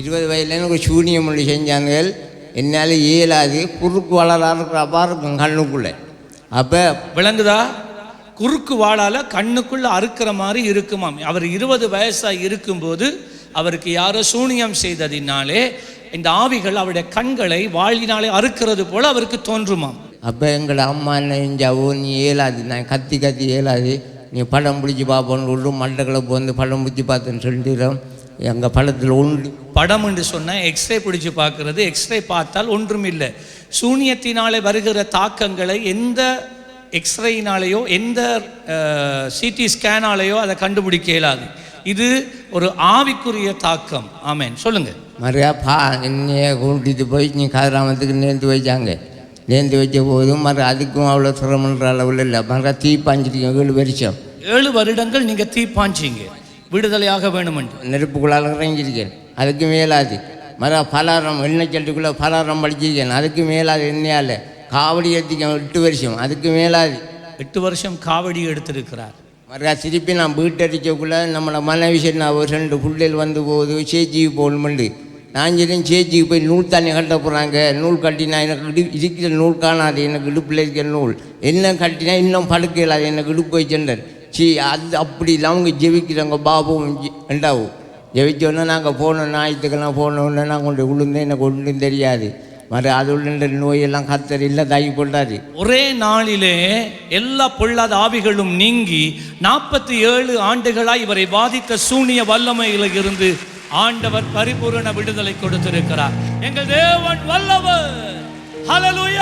இருபது வயதில் எனக்கு சூனியம் ஒன்று செஞ்சாங்க என்னால் இயலாது. குறுக்கு வளரா இருக்கிறப்பா இருக்கும் கண்ணுக்குள்ளே. அப்போ விளங்குதா? குறுக்கு வாளால கண்ணுக்குள்ள அறுக்கிற மாதிரி இருக்குமாம். அவர் இருபது வயசா இருக்கும்போது அவருக்கு யாரோ சூனியம் செய்ததினாலே இந்த ஆவிகள் அவருடைய கண்களை வாளினாலே அறுக்கிறது போல அவருக்கு தோன்றுமாம். அப்போ எங்களை அம்மா என்ன செஞ்சாவோ நீ இயலாது. நான் கத்தி கத்தி இயலாது. நீ படம் பிடிச்சி பார்ப்போன்னு சொல்லி மண்டகளை வந்து படம் பிடிச்சி பார்த்தேன்னு சொல்லிடுறோம் எங்கள் படத்தில் ஒன்று. படம் என்று சொன்ன எக்ஸ்ரே பிடிச்சு பார்க்கிறது எக்ஸ்ரே பார்த்தால் ஒன்றும் இல்லை. சூனியத்தினாலே வருகிற தாக்கங்களை எந்த எக்ஸ்ரேயினாலேயோ எந்த சிடி ஸ்கேனாலேயோ அதை கண்டுபிடிக்க இயலாது. இது ஒரு ஆவிக்குரிய தாக்கம். ஆமென். சொல்லுங்க. பா என்னைய கூட்டிட்டு போய் நீ கதிராமத்துக்கு நேர்ந்து வச்சாங்க. நேர்ந்து வச்ச போதும் மறு அதுக்கும் அவ்வளோ சிரமன்ற அளவில் இல்லை. மறுகா தீ பாஞ்சிருக்கோம் ஏழு வருஷம். ஏழு வருடங்கள் நீங்க தீ பாய்ச்சிங்க விடுதலையாக வேணும் என்று நெருப்புக்குள்ளால் இறங்கியிருக்கேன். அதுக்கு மேலாது. மறுகா பலாரம் எண்ணெய் சட்டிக்குள்ளே பலாரம் படிச்சிருக்கேன் அதுக்கு மேலாது எண்ணெயால். காவடி ஏற்றிக்கேன் எட்டு வருஷம். அதுக்கு மேலாது. எட்டு வருஷம் காவடி எடுத்திருக்கிறார். மறுகா திருப்பி நான் வீட்டடிக்கக்குள்ளே நம்மளை மனைவி சரி நான் ஒரு ரெண்டு பிள்ளைகள் வந்து போகுது சேச்சிக்கு போகணுமெண்டு நான் சரி சேச்சிக்கு போய் நூல் தண்ணி கட்ட போகிறாங்க நூல் கட்டினா எனக்கு இடு இருக்கிற நூல் காணாது. எனக்கு இடுப்பில் இருக்கிற நூல். என்ன கட்டினா இன்னும் படுக்க இயலாது எனக்கு இடுப்பு வச்சுட்டார் சி அது அப்படி இல்லை அவங்க ஜெபிக்கிறாங்க. பாபுவும் ரெண்டாவும் ஜெபிச்சோன்னா நாங்கள் போனோம் ஞாயிற்றுக்கெல்லாம் போனோன்னா நாங்கள் கொண்டு விழுந்து எனக்கு ஒன்றும் தெரியாது. மறு அது உள்ள நோயெல்லாம் கத்தர் இல்லை தாக்கி போட்டாரு ஒரே நாளிலே எல்லா பொல்லாத ஆவிகளும் நீங்கி நாற்பத்தி ஏழு ஆண்டுகளாய் இவரை பாதித்த சூனிய வல்லமையில இருந்து ஆண்டவர் பரிபூரண விடுதலை கொடுத்திருக்கிறார். எங்கள் தேவன் வல்லவர். ஹalleluya